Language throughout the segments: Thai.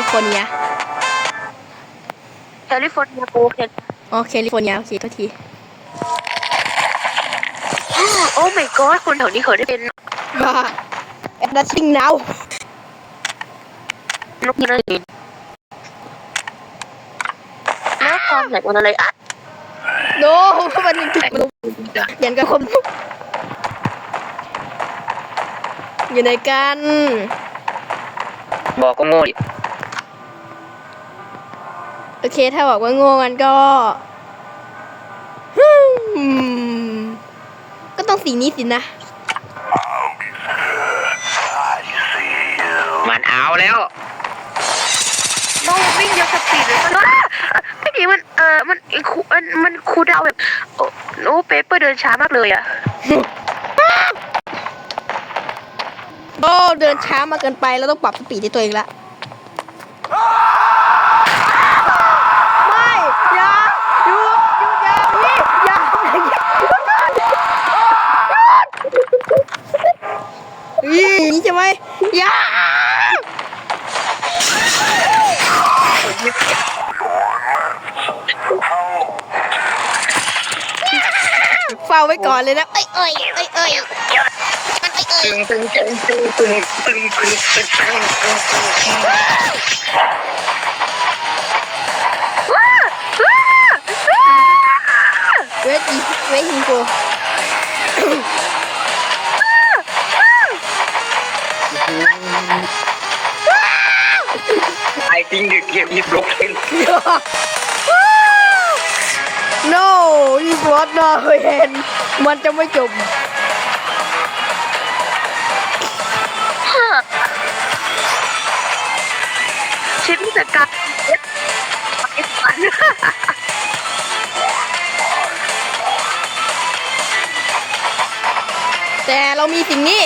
ลิฟอร์เนียแคลิฟอร์เนียกูเห็นอ๋อแคลิฟอร์เนียโอเคโทษทีโอ้ my god คนแถวนี้เขาได้เป็นบ้าแอดดัชชิงนาวนกยินอะไรแล้วความไหนมันอะไรอะโน้มันยังถูกมันยันกับคมอยู่ไหนกัน บอกก็โง่ดิโอเค ถ้าบอกว่าโง่กันก็ฮึ่มก็ต้องสีนี้สินะ มันเอาแล้วน้องวิ่งเยอะสปีดเลยว้าไม่ดีมันเออมันคูมันมันคูดาวแบบ โอ้โอ้เปเปอร์เดินช้ามากเลยอะโอ้เดินช้ามาเกินไปแล้วต้องปรับสปีดที่ตัวเองละ ไม่อย่าหยุดหยุดอย่าพี่อย่าอีนี่ใช่ ไหมอย่าเฝ้าไว้ก่อนเลยนะ เอ้ยเอ้ยเอ้ยเอ้ยมันเอ้ยเอ้ยตึงตึงตึงตึงตึงตึงตึงตึงตึงตึงว้าว้าว้าเวทอีเวทฮิงโก I think the game is broken. no, it's not not end. มันจะไม่จบ ชิปจะกลับไปฝันแต่เรามีสิ่งนี้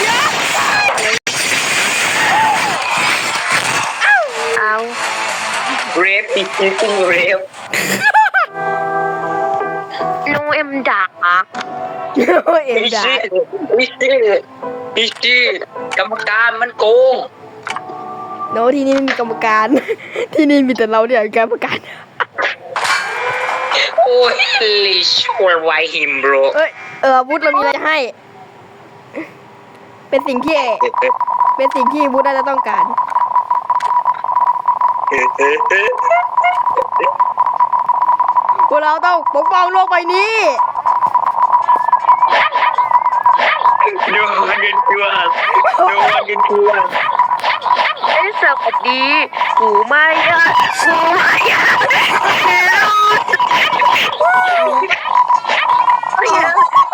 เดี๋ยวเอาเรฟติดจริงเรฟลุงเอ็มด่าเอ็มพิชดาชี่พิชชี่พิชชี่กรรมการมันโกงโนที่นี่ไม่มีกรรมการ ที่นี่มีแต่เราเนี่ยกรรมการ โอ้ยลิชัวร์ไวฮิมโบร เอ้ย เออวุฒเรามีอะไรจะให้ เป็นสิ่งที่ เป็นสิ่งที่วุฒน่าจะต้องการ พวกเราต้องปกป้องโลกใบนี้ No one can do us. No one can do us. ไอ้สวัสดีกูไม่ยากกูไม่ยากตัว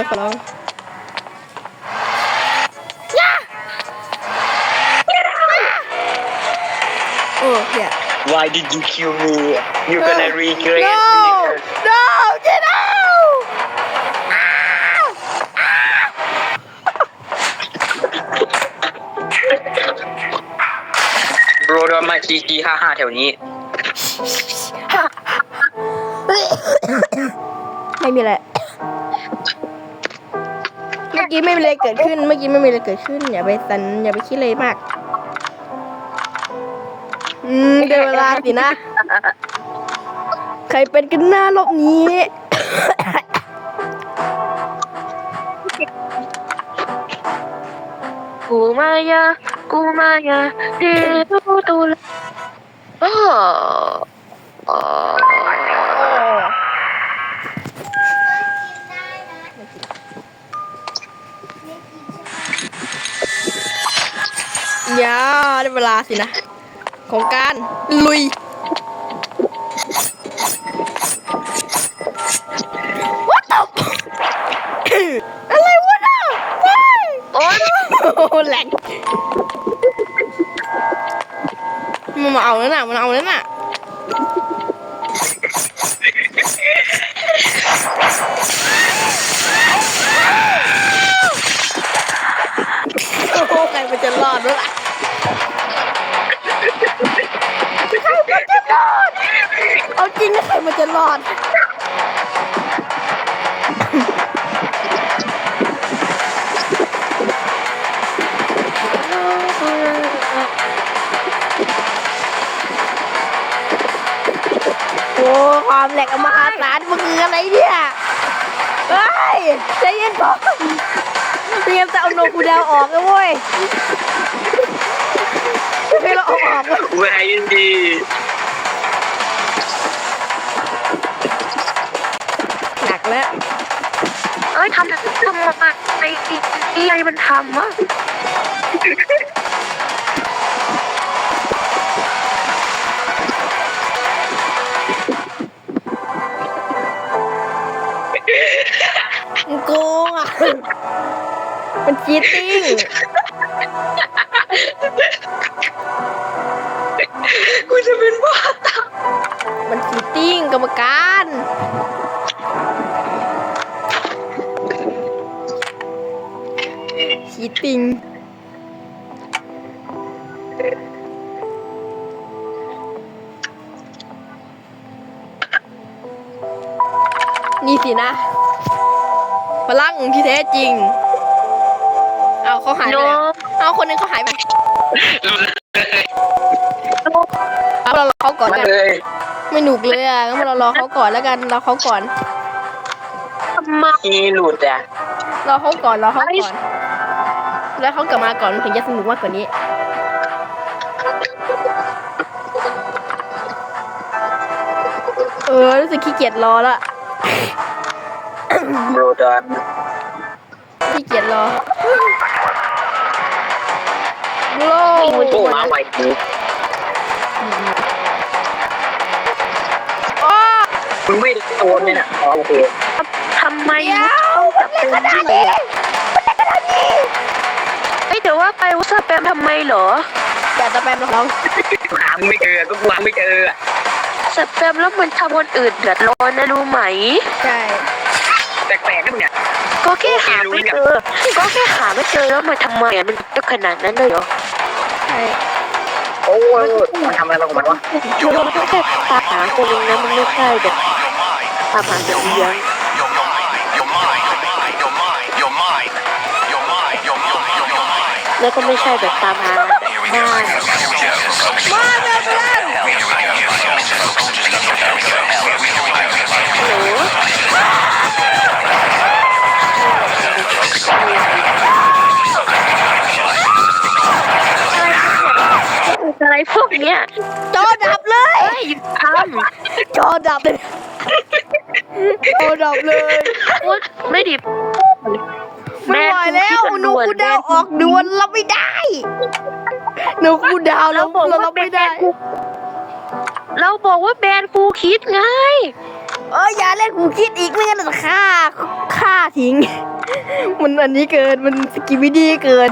ล่อยลงไปเฉยนะขอร้องโอ้เนี่ย Why did you kill me You gonna regret no later no get out โรดมาจีจีห้าห้าแถวนี้ ไม่มีอะไร เมื่อกี้ไม่มีอะไรเกิดขึ้น เมื่อกี้ไม่มีอะไรเกิดขึ้น อย่าไปสันอย่าไปคิดเลยมากอืมเดี๋ยวเวลาสินะ ใครเป็นกันหน้ารอบนี้ กูมายากูมายาเดี๋ยวตัวลอ้โอ้ ยาได้เวลาสินะ ของการลุย What the อะไรวะน่ะว้ายโอ๊ยโอ้แหลกมันมาเอาแล้วน่ะมันเอาแล้วน่ะโอ้ใครมันจะรอดวะล่ะ ริงนะใครมันจะรอด โอ้ความแหลกอมหาศาลมันคืออะไรเนี่ยเฮ้ยใจเย็นก่อนเตรียมจะเอาโนกูดาวออกแล้วเว้ยให้เราเอาออกเว้ย เว้ยยินดี แล้วเอ้ยทำทำไมไอ้ไอ้อะไรมันทำวะมันโกงอะ มันชีตติ้งกูจะเป็นบ้าตายมันชีตติ้งกรรมการ ชีตติ้งนี่สินะพลังที่แท้จริง เอาเขาหายไปโนแล้วเอาคนหนึงเขาหายไปเอาเรารอเขาก่อนมากันเลยไม่หนุกเลยอะงั้นเรารอเขาก่อนแล้วกันรอเขาก่อนทำไมอีหลุดอะรอเขาก่อนรอเขาก่อน แล้วเขากลับมาก่อนมันถึงจะสนุกมากกว่านี้เออรู้สึกขี้เกียจรอละโดดอนขี้เกียจรอโลโอ้มาไวจริงอ้อมึงไม่โดนเลยน่ะอ๋อโอเคทำไมเดี๋ยวมันเล่นขนาดนี้มันเล่นขนาดนี้ เอ้ยเดี๋ยวว่าไปว่าสแปมทำไมเหรออย่าจะแปมน้องหามึงไม่เจอก็กูหาไม่เจอสแปมแล้วมันทำคนอื่นเดือดร้อนนะรู้ไหม ใช่แปลกๆนะมึงเนี่ยก็แค่หาไม่เจอ ก็แค่หาไม่เจอแล้วมันทำไมอะมันจะขนาดนั้นเลยเหรอใช่โอ้ยมันทำอะไรมาของมันวะมันก็แค่ตามหาคนนึงนะมันไม่ใช่แบบตามหาเสียง แล้วก็ไม่ใช่แบบตามหาบ้าน Here we go. มาเร็วเร็ว Here we go. Here we go. หนูอะไรพวกเนี้ยจอดับเลยเฮ้ยหยุดทจอดับเลยจอดับเลยำโอ๊ยไม่ดิไม่ไหวแล้วห นูกูดาวออกด่วนรับไม่ได้หนูกูดาวเราเรารับไม่ได้ เราบอกว่าแบรนด์กูคิดไง เอออย่าเล่นกูคิดอีกไม่งั้นจะฆ่าฆ่าทิ้ง มันอันนี้เกินมันสกิบิดี้เกิน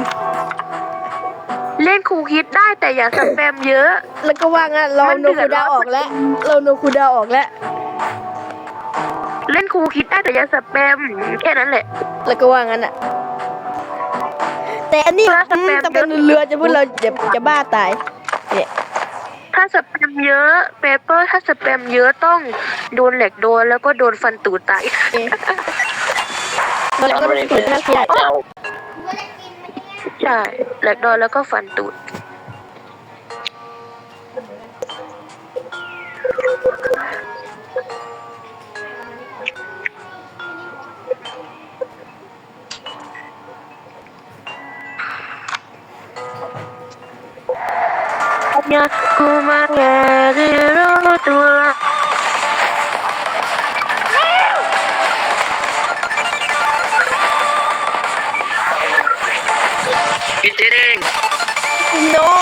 เล่นคูคิดได้แต่อย่าสแปมเยอะ แล้วก็ว่างั้นเรามันโนเดือคูดร้ดาอนออกแล้ว เราโนคูดาออกแล้วเล่นคูคิดได้แต่อย่าสแปมแค่นั้นแหละ แล้วก็ว่างั้นอะ แต่อันนี้ถ้าสอืมแปมจะเป็นเรือจะพูดเราจะจะบ้าตาย เนี่ยถ้าสแปมเยอะเปเปอร์ ถ้าสแปมเยอะต้องโดนเหล็กโดนแล้วก็โดนฟันตูดตายเอ๊ะมันก็ต้องตื่นน่าเสียดายใช่เหล็กโดนแล้วก็ฟันตูด Ya ku mengalir tua พี่เจเด้งมโ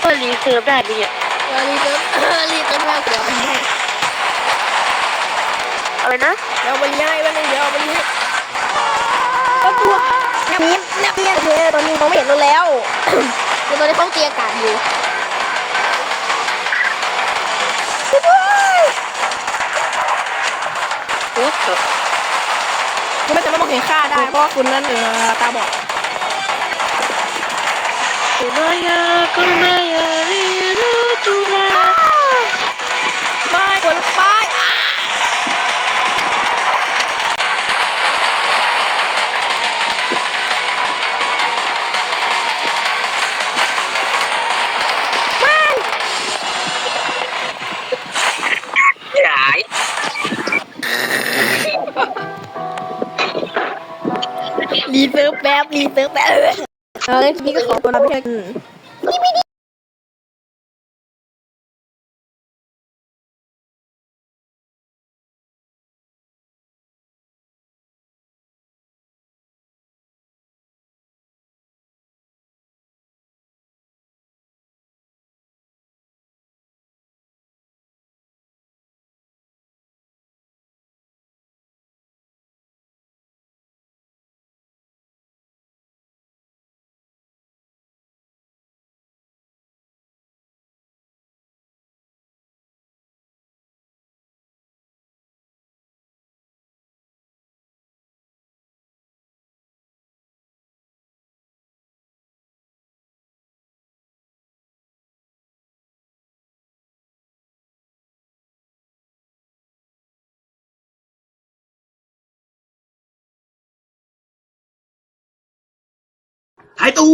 เปเปอร์รีเซิร์ฟได้ดิเนี่ยเออรีเติร์ฟรีเติร์ฟแม่เดี๋ยวไปให้อะไรนะเดี๋ยวไปให้วันนึงเดี๋ยวเอาไปให้ก็ตัวแนบนี้แนบนี้คือตอนนี้มองไม่เห็นเราแล้วคือตอนนี้เขาเตียอากาศอยู่ช่วยด้วยโอ้โหคุณไม่สามารถมองเห็นค่าได้เพราะว่าคุณนั้นเออตาบอด Kumaya, kumaya, riru tura. ไม่กดไปอะไม่หายรี เซิร์ฟแป๊บรีเซิร์ฟแป๊บเอองั้นคลิปนี้ก็ขอตัวลาไปแค่นี้ 还逗